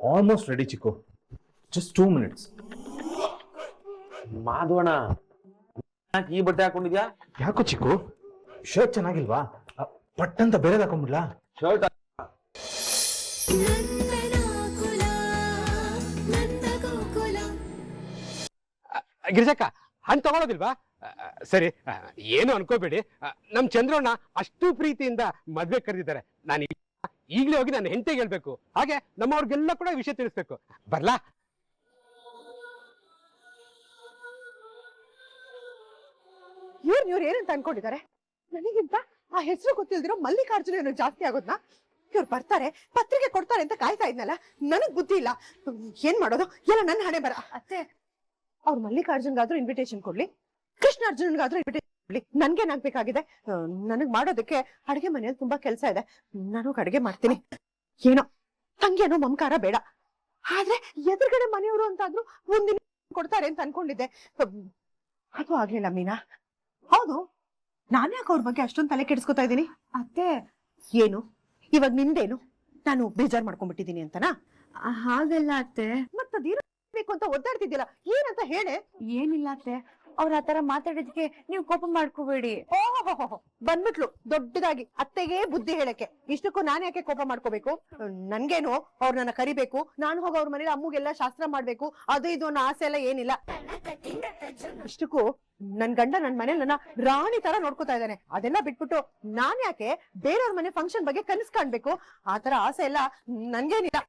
Almost ready Chikku just two minutes ಮಾಧವಣ್ಣ ಯಾಕೆ ಈ ಬಟ್ಟೆ ಹಾಕೊಂಡಿದ್ಯಾ? ಯಾಕೋ ಚಿಕ್ಕು? ಶರ್ಟ್ ಚೆನ್ನಾಗಿಲ್ವಾ? ಅ, ಪಟ್ಟಂತ ಬೇರೆ ಹಾಕೊಂಡ್ಬಿಡ್ಲಾ ಶರ್ಟ್ ಗಿರಿಜಕ್ಕ ಹಣ್ಣು ತಗೊಳೋದಿಲ್ವಾ? ಸರಿ ಏನು ಅನ್ಕೋಬೇಡಿ. ನಮ್ ಚಂದ್ರಣ್ಣ ಅಷ್ಟು ಪ್ರೀತಿಯಿಂದ ಮದ್ವೆ ಕರೆದಿದ್ದಾರೆ. ನಾನು ಈಗಲೇ ಹೋಗಿ ನಾನು ಹೆಂಡತಿಗೆ ಹೇಳ್ಬೇಕು. ಹಾಗೆ ನಮ್ಮವ್ರಿಗೆಲ್ಲ ಕೂಡ ವಿಷಯ ತಿಳಿಸ್ಬೇಕು. ಬರ್ಲಾ? ಇವ್ರು ಇವ್ರು ಏನಂತ ಅನ್ಕೊಂಡಿದ್ದಾರೆ? ನನಗಿಂತ ಆ ಹೆಸರು ಗೊತ್ತಿಲ್ದಿರೋ ಮಲ್ಲಿಕಾರ್ಜುನ ಏನೋ ಜಾಸ್ತಿ ಆಗೋದ್ನ? ಇವ್ರು ಬರ್ತಾರೆ ಪತ್ರಿಕೆ ಕೊಡ್ತಾರೆ ಅಂತ ಕಾಯ್ತಾ ಇದ್ನಲ್ಲ ನನಗ್ ಬುದ್ಧಿ ಇಲ್ಲ. ಏನ್ ಮಾಡೋದು? ಎಲ್ಲ ನನ್ನ ಹಣೆ ಬರ. ಅತ್ತೆ. ಅವ್ರು ಮಲ್ಲಿಕಾರ್ಜುನ್ಗಾದ್ರೂ ಇನ್ವಿಟೇಷನ್ ಕೊಡ್ಲಿ ಕೃಷ್ಣಾರ್ಜುನ್ಗಾದ್ರೂ ಇನ್ವಿಟೇಷನ್ ಕೊಡ್ಲಿ ನನ್ಗೇನಾಗ್ಬೇಕಾಗಿದೆ ನನಗ್ ಮಾಡೋದಕ್ಕೆ ಅಡಿಗೆ ಮನೇಲಿ ತುಂಬಾ ಕೆಲಸ ಇದೆ. ನಾನು ಅಡಿಗೆ ಮಾಡ್ತೀನಿ. ಏನೋ ತಂಗೇನೋ ಮಮಕಾರ ಬೇಡ. ಆದ್ರೆ ಎದುರುಗಡೆ ಮನೆಯವರು ಅಂತಾದ್ರೂ ಒಂದಿನ ಕೊಡ್ತಾರೆ ಅಂತ ಅನ್ಕೊಂಡಿದ್ದೆ. ಅದು ಆಗ್ಲಿಲ್ಲ ಮೀನಾ. ಹೌದು ನಾನು ಯಾಕೆ ಅವ್ರ ಬಗ್ಗೆ ಅಷ್ಟೊಂದು ತಲೆ ಕೆಡಿಸ್ಕೊತಾ ಇದ್ದೀನಿ? ಅತ್ತೆ. ಏನು? ಇವಾಗ ನಿಂದೇನು? ನಾನು ಬೇಜಾರ್ ಮಾಡ್ಕೊಂಡ್ಬಿಟ್ಟಿದ್ದೀನಿ ಅಂತನಾ? ಹಾಗಲ್ಲ ಅತ್ತೆ. ಮತ್ತದೇನು ಬೇಕು ಅಂತ ಒದ್ದಾಡ್ತಿದ್ದಿಲ್ಲ ಏನಂತ ಹೇಳೆ? ಏನಿಲ್ಲ ಅತ್ತೆ. ಅವ್ರ ಆತರ ಮಾತಾಡಿದ್ಕೆ ನೀವು ಕೋಪ ಮಾಡ್ಕೋಬೇಡಿ. ಓಹೋ ಬಂದ್ಬಿಟ್ಲು ದೊಡ್ಡದಾಗಿ ಅತ್ತೆಗೆ ಬುದ್ಧಿ ಹೇಳಕ್ಕೆ. ಇಷ್ಟಕ್ಕೂ ನಾನು ಯಾಕೆ ಕೋಪ ಮಾಡ್ಕೋಬೇಕು? ನನ್ಗೇನು? ಅವ್ರ ನನ್ನ ಕರಿಬೇಕು. ನಾನು ಹೋಗಿ ಅವ್ರ ಮನೇಲಿ ಅಮ್ಮಗೆಲ್ಲ ಶಾಸ್ತ್ರ ಮಾಡ್ಬೇಕು. ಅದು ಇದು ಅನ್ನೋ ಆಸೆ ಎಲ್ಲ ಏನಿಲ್ಲ. ಇಷ್ಟಕ್ಕೂ ನನ್ ಗಂಡ ನನ್ ಮನೇಲಿ ನನ್ನ ರಾಣಿ ತರ ನೋಡ್ಕೊತಾ ಇದ್ದಾನೆ. ಅದೆಲ್ಲ ಬಿಟ್ಬಿಟ್ಟು ನಾನ್ ಯಾಕೆ ಬೇರೆಯವ್ರ ಮನೆ ಫಂಕ್ಷನ್ ಬಗ್ಗೆ ಕನಸ್ ಕಾಣ್ಬೇಕು? ಆತರ ಆಸೆ ಎಲ್ಲ ನನ್ಗೇನಿಲ್ಲ.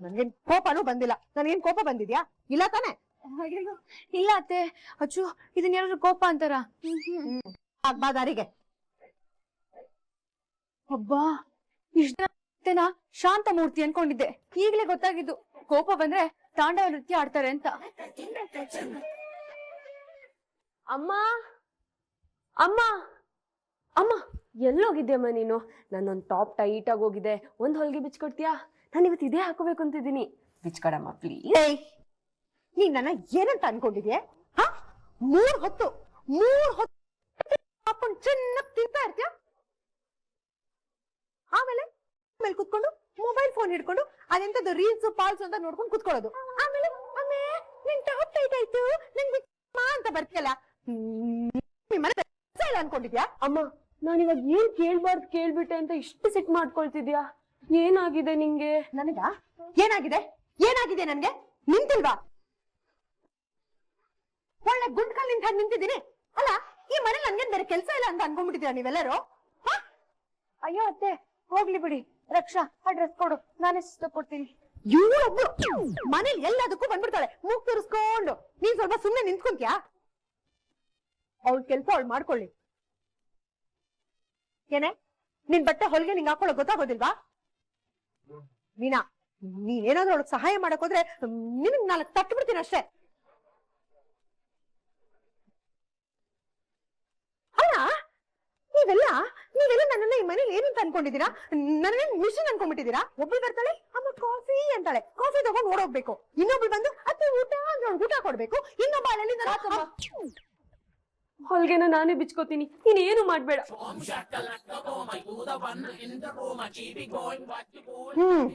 ನನ್ಗೇನ್ ಕೋಪನೂ ಬಂದಿಲ್ಲ. ನನ್ಗೇನ್ ಕೋಪ ಬಂದಿದ್ಯಾ? ಇಲ್ಲ ತಾನೆ? ಇಲ್ಲ ಅತ್ತೆ. ಅಚ್ಚು ಇದನ್ನ ಯಾರು ಕೋಪ ಅಂತಾರ? ಬಾ ದಾರಿಗೆ. ಅಬ್ಬಾ ಇಷ್ಟನ ಶಾಂತ ಮೂರ್ತಿ ಅನ್ಕೊಂಡಿದ್ದೆ. ಈಗ್ಲೇ ಗೊತ್ತಾಗಿದ್ದು. ಕೋಪ ಬಂದ್ರೆ ತಾಂಡವ ನೃತ್ಯ ಆಡ್ತಾರೆ ಅಂತ. ಅಮ್ಮ ಅಮ್ಮ ಅಮ್ಮ ಎಲ್ಲೋಗಿದ್ಯಮ್ಮ ನೀನು? ನನ್ನೊಂದು ಟಾಪ್ ಟೈಟ್ ಆಗಿ ಹೋಗಿದೆ. ಒಂದ್ ಹೊಲ್ಗೆ ಬಿಚ್ಕೊಡ್ತೀಯಾ? ನಾನು ಇವತ್ತು ಇದೇ ಹಾಕೋಬೇಕು ಅಂತಿದ್ದೀನಿ. ಬಿಚ್ಕೊಡಮ್ಮ ಪ್ಲೀಸ್ ನೀನ್ ನನ್ನ ಏನಂತ ಅನ್ಕೊಂಡಿದ್ಯೆ? ಹ? ಮೂರ್ ಹೊತ್ತು ಮೂರ್ ಹೊತ್ತು ಹಾಕೊಂಡ್ ಚೆನ್ನಾಗ್ ತಿಂತಾ ಇರ್ತೀಯ? ಆಮೇಲೆ ಆಮೇಲೆ ಕುತ್ಕೊಂಡು ಮೊಬೈಲ್ ಫೋನ್ ಹಿಡ್ಕೊಂಡು ಅದೆಂತದ್ದು ರೀಲ್ಸ್ ಪಾಲ್ಸ್ ಅಂತ ನೋಡ್ಕೊಂಡು ಕುತ್ಕೊಳ್ಳೋದು. ಆಮೇಲೆ ಅಮ್ಮೆ ನಿನ್ ಟಾಪ್ ಟೈಟ್ ಆಯ್ತು. ನಂಗೆ ಅಂತ ಬರ್ತೀಯಲ್ಲ? ಇಲ್ಲ ಅನ್ಕೊಂಡಿದ್ಯಾ? ಅಮ್ಮ ನಾನು ಇವಾಗ ಏನ್ ಕೇಳ್ಬಾರ್ದು ಕೇಳ್ಬಿಟ್ಟೆ ಅಂತ ಇಷ್ಟು ಸಿಟ್ ಮಾಡ್ಕೊಳ್ತಿದ್ಯಾ? ಏನಾಗಿದೆ ನಿಂಗೆ? ನನಗ? ಏನಾಗಿದೆ? ಏನಾಗಿದೆ ನನ್ಗೆ? ನಿಂತಿಲ್ವಾ? ಒಳ್ಳೆ ಗುಂಡ್ಕಲ್ ನಿಂತ ನಿಂತಿದ್ದೀನಿ? ಅಲ್ಲ, ಈ ಮನೇಲಿ ನನ್ಗೇನ್ ಬೇರೆ ಕೆಲ್ಸ ಇಲ್ಲ ಅಂತ ಅನ್ಕೊಂಡ್ಬಿಟ್ಟಿದ್ದೀರಾ ನೀವೆಲ್ಲರೂ? ಅಯ್ಯೋ ಅತ್ತೆ, ಹೋಗ್ಲಿ ಬಿಡಿ. ರಕ್ಷಾ, ಆ ಡ್ರೆಸ್ ಕೊಡು. ನಾನೇ ಕೊಡ್ತೀನಿ. ಇವ್ಳೊಬ್ಳು ಮನೇಲಿ ಎಲ್ಲದಕ್ಕೂ ಬಂದ್ಬಿಡ್ತಾಳೆ. ಮೂಗ್ ತೋರಿಸ್ಕೊಂಡು. ನೀನ್ ಸ್ವಲ್ಪ ಸುಮ್ನೆ ನಿಂತ್ಕೊಂತ್ಯಾ? ಅವಳ ಕೆಲ್ಸ ಅವಳು ಮಾಡ್ಕೊಳ್ಳಿ. ಏನೇ? ನಿನ್ ಬಟ್ಟೆ ಹೊಲಿಗೆ ನಿಂಗ್ ಹಾಕೊಳ್ಳೋ ಗೊತ್ತಾಗೋದಿಲ್ವಾ? ಮೀನಾ ನೀನೇನಾದ್ರೂ ಅವಳಗ್ ಸಹಾಯ ಮಾಡಕ್ ಹೋದ್ರೆ, ನಿನಗ್ ನಾಲ್ಕು ತಟ್ಟು ಬಿಡ್ತೀನಿ ಅಷ್ಟೇ ಅಲ್ಲ ನೀವೆಲ್ಲ ನೀವೆಲ್ಲ ನನ್ನನ್ನ ಈ ಮನೇಲಿ ಏನಂತ ಅನ್ಕೊಂಡಿದ್ದೀರಾ? ನನ್ನ ಮಿಷನ್ ಅನ್ಕೊಂಡ್ಬಿಟ್ಟಿದ್ದೀರಾ? ಒಬ್ಬಳು ಬರ್ತಾಳೆ ಅಮ್ಮ ಕಾಫಿ ಅಂತಾಳೆ. ಕಾಫಿ ತಗೊಂಡು ಓಡೋಗ್ಬೇಕು. ಇನ್ನೊಬ್ಳು ಬಂದು ಅತ್ತೆ ಊಟ ಅಂದ್ರೆ ಕೊಡಬೇಕು ಊಟ ಕೊಡ್ಬೇಕು. ಇನ್ನೊಬ್ಬ ಅಲ್ಲಿ ಹೊಲ್ಗೆನ ನಾನೇ ಬಿಚ್ಕೋತೀನಿ. ನೀನ್ ಏನು ಮಾಡ್ಬೇಡ. ಹ್ಮ್.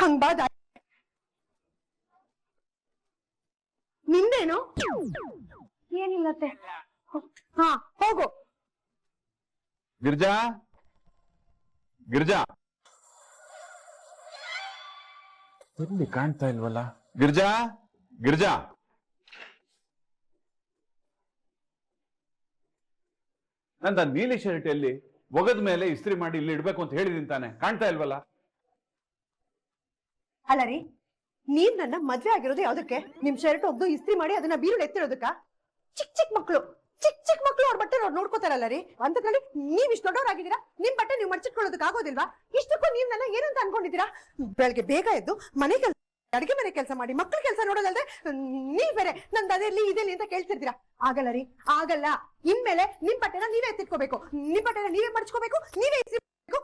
ಹಂಗ್ ಬಾ ದಾರಿ. ನಿಂದೇನು? ಏನಿಲ್ಲತ್ತೆ. ಹಾ ಹೋಗು. ಗಿರ್ಜಾ? ಗಿರ್ಜಾ? ಎಲ್ಲಿ ಕಾಣ್ತಾ ಇಲ್ವಲ್ಲ? ಗಿರ್ಜಾ? ಗಿರ್ಜಾ? ನಂದ ನೀಲಿ ಶರ್ಟ್ ಎಲ್ಲಿ ಒಗದ ಮೇಲೆ ಇಸ್ತ್ರಿ ಮಾಡಿ ಇಲ್ಲಿ ಇಡ್ಬೇಕು ಅಂತ ಹೇಳಿದೀನಿ ತಾನೆ. ಕಾಣ್ತಾ ಇಲ್ವಲ್ಲ? ಅಲ್ಲ ರೀ ನೀನ್ ನನ್ನ ಮದ್ವೆ ಆಗಿರೋದು ಯಾವ್ದಕ್ಕೆ? ನಿಮ್ ಶರ್ಟ್ ಒಗ್ದು ಇಸ್ತ್ರಿ ಮಾಡಿ ಅದನ್ನ ಬೀರುಳು ಎತ್ತಿರೋದಕ್ಕ? ಚಿಕ್ ಚಿಕ್ ಮಕ್ಳು. ಚಿಕ್ ಚಿಕ್ ಮಕ್ಳು ಅವ್ರ ಬಟ್ಟೆ ಅವ್ರು ನೋಡ್ಕೋತಾರಲ್ಲ ರೀ? ಅಂತ ಕಡೆ ನೀವ್ ಇಷ್ಟು ದೊಡ್ಡವರಾಗಿದ್ದೀರಾ? ನಿಮ್ ಬಟ್ಟೆ ನೀವು ಮಡ್ಚಿಟ್ಕೊಳ್ಳೋದಕ್ಕೆ ಆಗೋದಿಲ್ವಾ? ಇಷ್ಟಕ್ಕೂ ನೀವ್ ನನ್ನ ಏನಂತ ಅನ್ಕೊಂಡಿದ್ದೀರಾ? ಬೆಳಗ್ಗೆ ಬೇಗ ಎದ್ದು ಮನೆ ಕೆಲಸ ಅಡಿಗೆ ಮನೆ ಕೆಲಸ ಮಾಡಿ, ಮಕ್ಳ ಕೆಲಸ ನೋಡೋದಲ್ದೆ ನೀವ್ ಬೇರೆ, ನಂದು ಅದೆಲ್ಲಿ ಇದೆಲ್ಲಿ ಅಂತ ಕೇಳ್ತಿರ್ತೀರಾ? ಆಗಲ್ಲ ರೀ, ಆಗಲ್ಲ. ಇನ್ಮೇಲೆ ನಿಮ್ ಬಟ್ಟೆನ ನೀವೇ ಎತ್ತಿಟ್ಕೋಬೇಕು. ನಿಮ್ ಬಟ್ಟೆನ ನೀವೇ ಮಡಚ್ಕೋಬೇಕು, ನೀವೇ ಇಸ್ಬೇಕು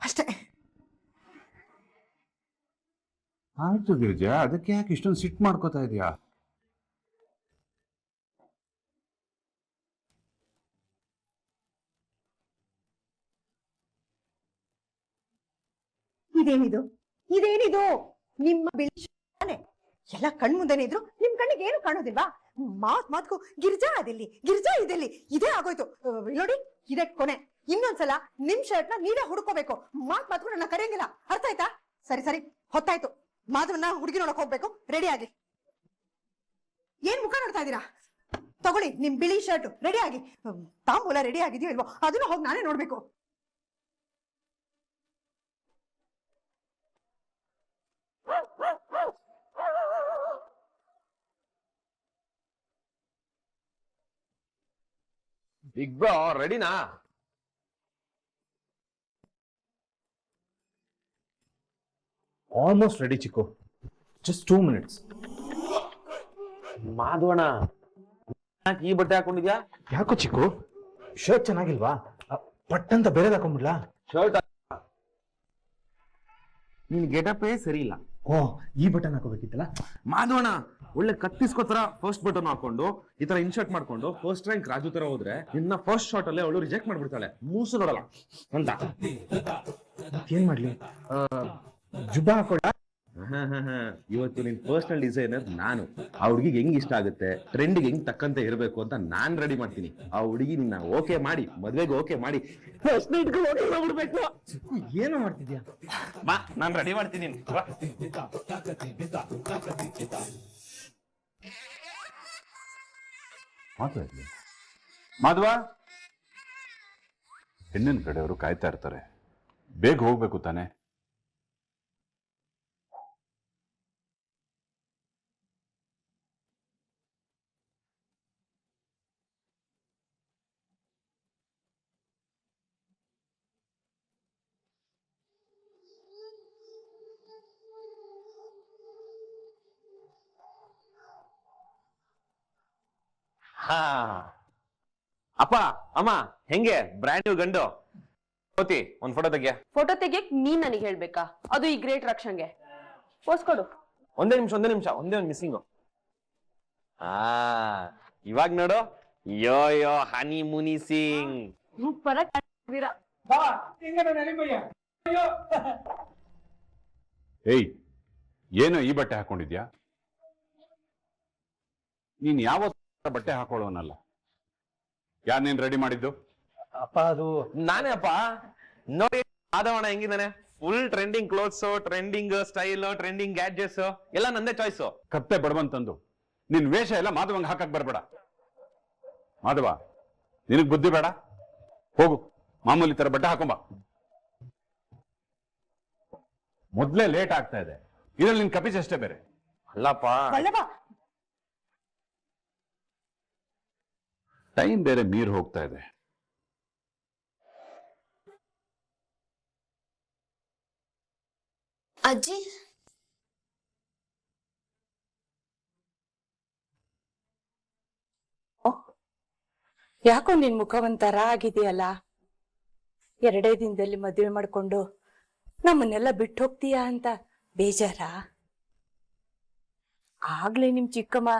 ಅಷ್ಟೇ. ಆಯ್ತು ಗಿರಿಜಾ, ಅದಕ್ಕೆ ಯಾಕೆ ಇಷ್ಟೊಂದು ಸಿಟ್ ಮಾಡ್ಕೋತಾ ಇದೀಯಾ? ಇದೇನಿದು? ಇದೇನಿದು? ನಿಮ್ಮ ಬಿಳಿ ಎಲ್ಲ ಕಣ್ ಮುಂದೆನೆ ಇದ್ರು. ನಿಮ್ ಕಣ್ಣಿಗೆ ಏನು ಕಾಣೋದಿಲ್ವಾ? ಮಾತ್ ಮಾತ್ಕು ಗಿರ್ಜಾ ಅದಿಲ್ಲಿ, ಗಿರ್ಜಾ ಇದೆಲ್ಲಿ. ಇದೇ ಆಗೋಯ್ತು. ನೋಡಿ, ಇದೇ ಕೊನೆ. ಇನ್ನೊಂದ್ಸಲ ನಿಮ್ ಶರ್ಟ್ನ ನೀವೇ ಹುಡ್ಕೋಬೇಕು ಮಾತ್ ಮಾತ್ಕು ನನ್ನ ಕರೆಯಂಗಿಲ್ಲ ಅರ್ಥ ಆಯ್ತಾ? ಸರಿ ಸರಿ. ಹೊತ್ತಾಯ್ತು. ಮಾಧವನ್ನ ಹುಡುಗಿ ನೋಡಕ್ ಹೋಗ್ಬೇಕು. ರೆಡಿ ಆಗಿ. ಏನ್ ಮುಖ ನೋಡ್ತಾ ಇದ್ದೀರಾ? ತಗೊಳ್ಳಿ, ನಿಮ್ ಬಿಳಿ ಶರ್ಟ್. ರೆಡಿ ಆಗಿ. ತಾಂಬೂಲ ರೆಡಿ ಆಗಿದೆಯೋ ಇಲ್ವೋ? ಅದನ್ನ ಹೋಗಿ ನಾನೇ ನೋಡ್ಬೇಕು. ಬಿಗ್ ಬ್ರೋ ರೆಡಿನಾ almost ready Chikku just two minutes ಮಾಧವಣ ಯಾಕೆ ಈ ಬಟ್ಟೆ ಹಾಕೊಂಡಿದ್ಯಾ? ಯಾಕೋ ಚಿಕ್ಕು? ಶರ್ಟ್ ಚೆನ್ನಾಗಿಲ್ವಾ? ಪಟ್ಟಂತ ಬೇರೆದ್ ಹಾಕೊಂಡ್ಬಿಡ್ಲಾ ಶರ್ಟ್ ನಿನ್ ಗೆಟಪೇ ಸರಿ ಇಲ್ಲ. ಓ, ಈ ಬಟನ್ ಹಾಕೋಬೇಕಿತ್ತಲ್ಲ? ಮಾಧವಣ ಒಳ್ಳೆ ಕತ್ತಿಸ್ಕೋ ತರ ಫಸ್ಟ್ ಬಟನ್ ಹಾಕೊಂಡು, ಈ ತರ ಇನ್ಶರ್ಟ್ ಮಾಡ್ಕೊಂಡು ಫಸ್ಟ್ ರ್ಯಾಂಕ್ ರಾಜು ತರ ಹೋದ್ರೆ ನಿನ್ನ ಫಸ್ಟ್ ಶಾಟ್ ಅಲ್ಲೇ ಅವಳು ರಿಜೆಕ್ಟ್ ಮಾಡ್ಬಿಡ್ತಾಳೆ. ಮೂಸು ನೋಡಲ್ಲ. ಅಂತ ಏನ್ ಮಾಡ್ಲಿ? ಜುಬ್ಬ ಹಾಕೊಳ್ಳ ಇವತ್ತು ನಿನ್ ಪರ್ಸನಲ್ ಡಿಸೈನರ್ ನಾನು. ಆ ಹುಡುಗಿಗೆ ಹೆಂಗ್ ಇಷ್ಟ ಆಗುತ್ತೆ ಟ್ರೆಂಡ್ಗೆ ಹೆಂಗ್ ತಕ್ಕಂತೆ ಇರಬೇಕು ಅಂತ ನಾನ್ ರೆಡಿ ಮಾಡ್ತೀನಿ. ಆ ಹುಡುಗಿ ನಿನ್ನ ಓಕೆ ಮಾಡಿ ಮದ್ವೆಗೆ ಓಕೆ ಮಾಡಿ ಓಕೆ ಮಾಡ್ಬಿಡ್ಬೇಕು. ಏನು ಮಾಡ್ತಿದ್ಯಾ? ಬಾ ನಾನ್ ರೆಡಿ ಮಾಡ್ತೀನಿ. ಮಾತಾಡ್ಲಿ ಮಾಧವ ಹೆಣ್ಣಿನ ಕಡೆಯವರು ಕಾಯ್ತಾ ಇರ್ತಾರೆ. ಬೇಗ ಹೋಗ್ಬೇಕು ತಾನೆ. ಹಾ. ಅಪ್ಪ ಅಮ್ಮ ಹೆಂಗೆ? ಬ್ರ್ಯಾಂಡ್ ನ್ಯೂ ಗಂಡು. ಕೋತಿ ಒಂದ್ ಫೋಟೋ ತೆಗಿಯ? ಫೋಟೋ ತೆಗಿಯಕ್ ನೀನ್ ನನಗೆ ಹೇಳ್ಬೇಕಾ? ಅದು ಈ ಗ್ರೇಟ್ ರಕ್ಷಂಗೆ. ಕೊಡು. ಒಂದೇ ನಿಮಿಷ ಒಂದೇ ನಿಮಿಷ ಒಂದೇ ಒಂದು ಮಿಸ್ಸಿಂಗು ಆ ಇವಾಗ ನೋಡು. ಯೋ ಯೋ ಹನಿ ಮುನಿ ಸಿಂಗ್ ಸೂಪರ್ ಏನು ಏಯ್ ಏನೋ ಈ ಬಟ್ಟೆ ಹಾಕೊಂಡಿದ್ಯಾ? ನೀನ್ ಯಾವತ್ತ ಬಟ್ಟೆ ಹಾಕೊಳ್ಳೋನಲ್ಲ. ಯಾರೇನ್ ನೀನ್ ರೆಡಿ ಮಾಡಿದ್ದು? ಅಪ್ಪ ಅದು ನಾನೇ ಅಪ್ಪ. ನೋಡಿ ಆದವಣ ಹೆಂಗಿದ್ದಾನೆ? Full trending clothes trending style trending gadgets ಎಲ್ಲ ನಂದೇ ಚಾಯ್ಸ್ ಕತ್ತೆ ಬಡವಂತಂದು ನಿನ್ ವೇಷ ಎಲ್ಲ ಮಾಧವಂಗ್ ಹಾಕಕ್ ಬರ್ಬೇಡ. ಮಾಧವ ನಿನಗ್ ಬುದ್ಧಿ ಬೇಡ? ಹೋಗು ಮಾಮೂಲಿ ತರ ಬಟ್ಟೆ ಹಾಕೊಂಬ. ಮೊದ್ಲೇ ಲೇಟ್ ಆಗ್ತಾ ಇದೆ. ಇದ್ರಲ್ಲಿ ನಿನ್ ಕಪಿಸ್ ಅಷ್ಟೇ ಬೇರೆ. ಅಲ್ಲಪ್ಪ. ವಲ್ಲಭ ಟೈಮ್ ಬೇರೆ ಮೀರ್ ಹೋಗ್ತಾ ಇದೆ. ಅಜ್ಜಿ? ಯಾಕೋ ನಿನ್ ಮುಖ ಒಂಥರ ಆಗಿದೆಯಲ್ಲ? ಎರಡೇ ದಿನದಲ್ಲಿ ಮದುವೆ ಮಾಡ್ಕೊಂಡು ನಮ್ಮನ್ನೆಲ್ಲ ಬಿಟ್ಟು ಹೋಗ್ತೀಯಾ ಅಂತ ಬೇಜಾರ? ಆಗ್ಲೇ ನಿಮ್ ಚಿಕ್ಕಮ್ಮ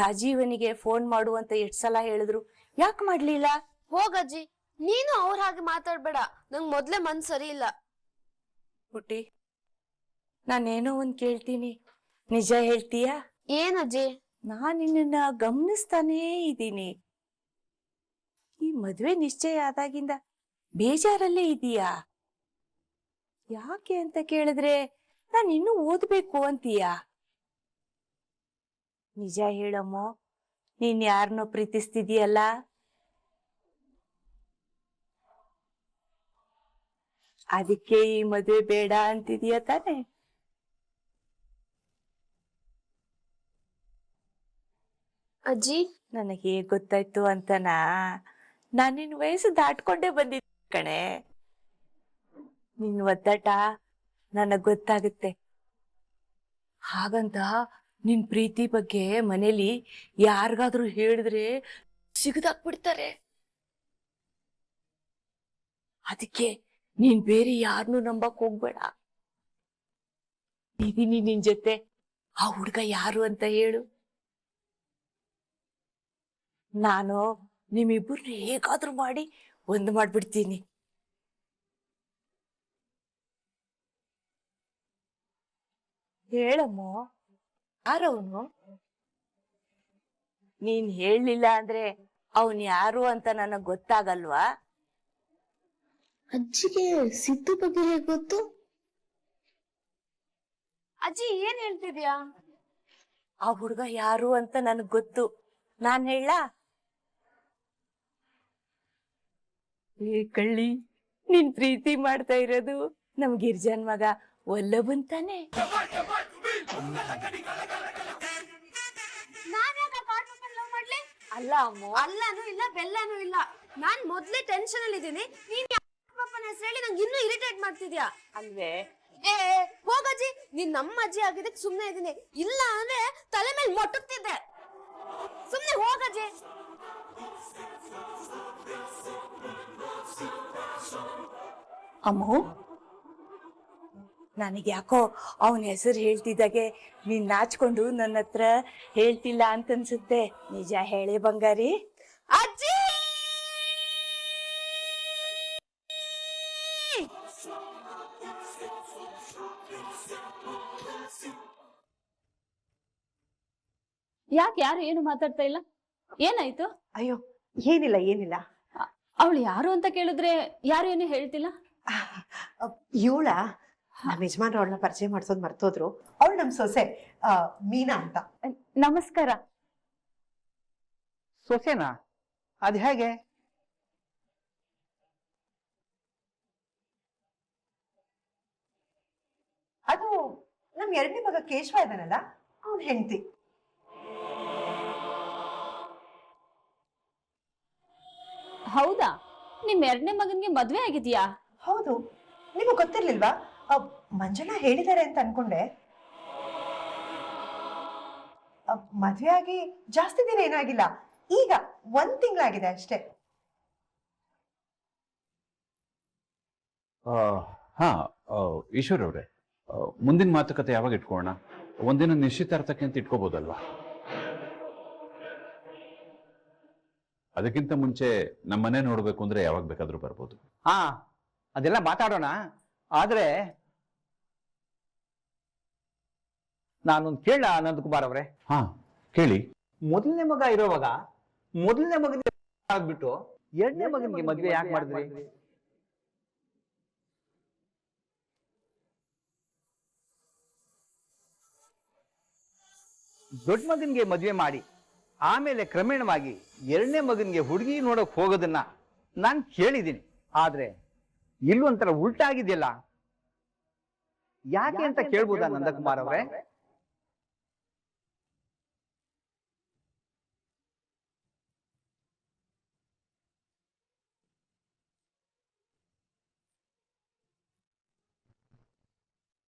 ರಾಜೀವನಿಗೆ ಫೋನ್ ಮಾಡು ಅಂತ ಎಷ್ಟ್ ಸಲ ಹೇಳಿದ್ರು ಯಾಕೆ ಮಾಡ್ಲಿಲ್ಲ? ಹೋಗಜ್ಜಿ ನೀನು ಅವ್ರ ಹಾಗೆ ಮಾತಾಡ್ಬೇಡ. ನಂಗ್ ಮೊದ್ಲೇ ಮನ್ ಸರಿ ಇಲ್ಲ. ಹುಟ್ಟಿ ನಾನೇನೋ ಒಂದ್ ಕೇಳ್ತೀನಿ. ನಿಜ ಹೇಳ್ತೀಯಾ? ಏನಜ್ಜಿ ನಾನ್ ನಿನ್ನ ಗಮನಿಸ್ತಾನೇ ಇದ್ದೀನಿ. ಈ ಮದ್ವೆ ನಿಶ್ಚಯ ಆದಾಗಿಂದ ಬೇಜಾರಲ್ಲೇ ಇದೀಯಾ? ಯಾಕೆ ಅಂತ ಕೇಳಿದ್ರೆ ನಾನ್ ಇನ್ನೂ ಓದ್ಬೇಕು ಅಂತೀಯಾ? ನಿಜ ಹೇಳಮ್ಮ ನೀನ್ ಯಾರನ್ನೋ ಪ್ರೀತಿಸ್ತಿದೀಯಲ್ಲ? ಅದಕ್ಕೆ ಈ ಮದುವೆ ಬೇಡ ಅಂತಿದೀಯ ತಾನೆ? ಅಜ್ಜಿ? ನನಗೆ ಗೊತ್ತಾಯ್ತು ಅಂತನಾ ನಾನು ನಿನ್ ವಯಸ್ಸು ದಾಟ್ಕೊಂಡೇ ಬಂದಿದ್ದೆ ಕಣೆ. ನಿನ್ ಒದ್ದಾಟ ನನಗ್ ಗೊತ್ತಾಗುತ್ತೆ. ಹಾಗಂತ ನಿನ್ ಪ್ರೀತಿ ಬಗ್ಗೆ ಮನೇಲಿ ಯಾರಿಗಾದ್ರೂ ಹೇಳಿದ್ರೆ ಸಿಗದಾಕ್ಬಿಡ್ತಾರೆ. ಅದಕ್ಕೆ ನೀನ್ ಬೇರೆ ಯಾರನ್ನೂ ನಂಬಕ್ ಹೋಗ್ಬೇಡ. ಇದೀನಿ ನಿನ್ ಜೊತೆ. ಆ ಹುಡ್ಗ ಯಾರು ಅಂತ ಹೇಳು. ನಾನು ನಿಮ್ಮಿಬ್ಬರನ್ನ ಹೇಗಾದ್ರೂ ಮಾಡಿ ಒಂದು ಮಾಡ್ಬಿಡ್ತೀನಿ. ಹೇಳಮ್ಮೋ. ಯಾರವನು ನೀನ್ ಹೇಳಲಿಲ್ಲ ಅಂದ್ರೆ ಅವನ್ ಯಾರು ಅಂತ ನನಗ್ ಗೊತ್ತಾಗಲ್ವಾ? ಅಜ್ಜಿಗೆ ಸಿದ್ದು ಬಗ್ಗೆ ಹೇಗ್ ಗೊತ್ತು? ಅಜ್ಜಿ ಏನ್ ಹೇಳ್ತಿದ್ಯಾ? ಆ ಹುಡುಗ ಯಾರು ಅಂತ ನನಗ್ ಗೊತ್ತು. ನಾನ್ ಹೇಳ. ಏ ಕಳ್ಳಿ ನೀನ್ ಪ್ರೀತಿ ಮಾಡ್ತಾ ಇರೋದು ನಮ್ ಗಿರ್ಜನ್ ಮಗ ಒಲ್ಲಬನ್ ತಾನೆ ಅಲ್ಲ ಅಮ್ಮ. ಅಲ್ಲನೂ ಇಲ್ಲ ಬೆಲ್ಲನೂ ಇಲ್ಲ. ನಾನ್ ಮೊದ್ಲೇ ಟೆನ್ಷನ್ ಅಲ್ಲಿ ಇದೀನಿ ನೀನ್ ಪಾಪನ ಹೆಸರು ಹೇಳಿ ನಂಗೆ ಇನ್ನೂ ಇರಿಟೇಟ್ ಮಾಡ್ತಿದ್ಯಾ? ಅಲ್ವೇ? ಏ ಏ, ಹೋಗಜ್ಜಿ ನೀನ್ ನಮ್ಮ ಅಜ್ಜಿ ಆಗಿದ್ದಕ್ಕೆ ಸುಮ್ಮನೆ ಇದೀನಿ ಇಲ್ಲ ಅಂದ್ರೆ ತಲೆ ಮೇಲೆ ಮೊಟ್ಟುತ್ತಿದ್ದೆ ಸುಮ್ನೆ ಹೋಗಜ್ಜಿ ಅಮ್ಮು ನನಗೆ ಯಾಕೋ ಅವನ ಹೆಸರು ಹೇಳ್ತಿದ್ದಾಗೆ ನೀನ್ ನಾಚ್ಕೊಂಡು ನನ್ನ ಹತ್ರ ಹೇಳ್ತಿಲ್ಲ ಅಂತ ಅನ್ಸುತ್ತೆ ನಿಜ ಹೇಳಿ ಬಂಗಾರಿ. ಅಜ್ಜಿ! ಯಾಕೆ ಯಾರು ಏನು ಮಾತಾಡ್ತಾ ಇಲ್ಲ? ಏನಾಯ್ತು? ಅಯ್ಯೋ ಏನಿಲ್ಲ ಏನಿಲ್ಲ. ಅವಳು ಯಾರು ಅಂತ ಕೇಳಿದ್ರೆ ಯಾರು ಏನು ಹೇಳ್ತಿಲ್ಲ? ಇವಳ ನಮ್ಮ ಯಜಮಾನ್ರು ಅವಳನ್ನ ಪರಿಚಯ ಮಾಡ್ಸೋದ್ ಮರ್ತೋದ್ರು. ಅವಳು ನಮ್ ಸೊಸೆ ಆ, ಮೀನಾ ಅಂತ. ನಮಸ್ಕಾರ. ಸೊಸೆನಾ? ಅದ್ ಹೇಗೆ? ಅದು ನಮ್ ಎರಡನೇ ಮಗ ಕೇಶವ ಇದಾನಲ್ಲ ಅವನ್ ಹೆಂಡತಿ. ಹೌದಾ? ನಿಮ್ ಎರಡನೇ ಮಗನ್ಗೆ ಮದ್ವೆ ಆಗಿದ್ಯಾ? ಹೌದು. ನಿಮಗ್ ಗೊತ್ತಿರ್ಲಿಲ್ವಾ? ಮಂಜಣ್ಣ ಹೇಳಿದ್ದಾರೆ ಅಂತ ಅನ್ಕೊಂಡೆ. ಮದ್ವೆ ಆಗಿ ಜಾಸ್ತಿ ದಿನ ಏನಾಗಿಲ್ಲ ಈಗ ಒಂದ್ ತಿಂಗಳಾಗಿದೆ ಅಷ್ಟೇ. ಆ, ಹಾ ಆ, ಈಶ್ವರ್ ಅವ್ರೆ ಮುಂದಿನ ಮಾತುಕತೆ ಯಾವಾಗ ಇಟ್ಕೋಣ ಒಂದಿನ ನಿಶ್ಚಿತಾರ್ಥಕ್ಕೆ ಅಂತ ಇಟ್ಕೋಬಹುದಲ್ವಾ ಅದಕ್ಕಿಂತ ಮುಂಚೆ ನಮ್ಮನೆ ನೋಡ್ಬೇಕು ಅಂದ್ರೆ ಯಾವಾಗ ಬೇಕಾದ್ರೂ ಬರ್ಬೋದು. ಹಾ ಅದೆಲ್ಲ ಮಾತಾಡೋಣ. ಆದ್ರೆ ನಾನೊಂದು ಕೇಳ ಅನಂತ್ ಕುಮಾರ್ ಅವರೇ. ಹಾ ಕೇಳಿ. ಮೊದಲನೇ ಮಗ ಇರೋವಾಗ ಮೊದಲನೇ ಮಗನಿಗೆ ಆಗ್ಬಿಟ್ಟು ಎರಡನೇ ಮಗನಿಗೆ ಮದ್ವೆ ಯಾಕೆ ಮಾಡಿದ್ರಿ? ದೊಡ್ಡ ಮಗನಿಗೆ ಮದ್ವೆ ಮಾಡಿ ಆಮೇಲೆ ಕ್ರಮೇಣವಾಗಿ ಎರಡನೇ ಮಗನಿಗೆ ಹುಡುಗಿ ನೋಡಕ್ ಹೋಗೋದನ್ನ ನಾನು ಕೇಳಿದ್ದೀನಿ ಆದ್ರೆ ಇಲ್ಲೊಂಥರ ಉಲ್ಟಾಗಿದೆಯಲ್ಲ? ಯಾಕೆ ಅಂತ ಕೇಳ್ಬೋದಾ ನಂದಕುಮಾರ್ ಅವರೇ?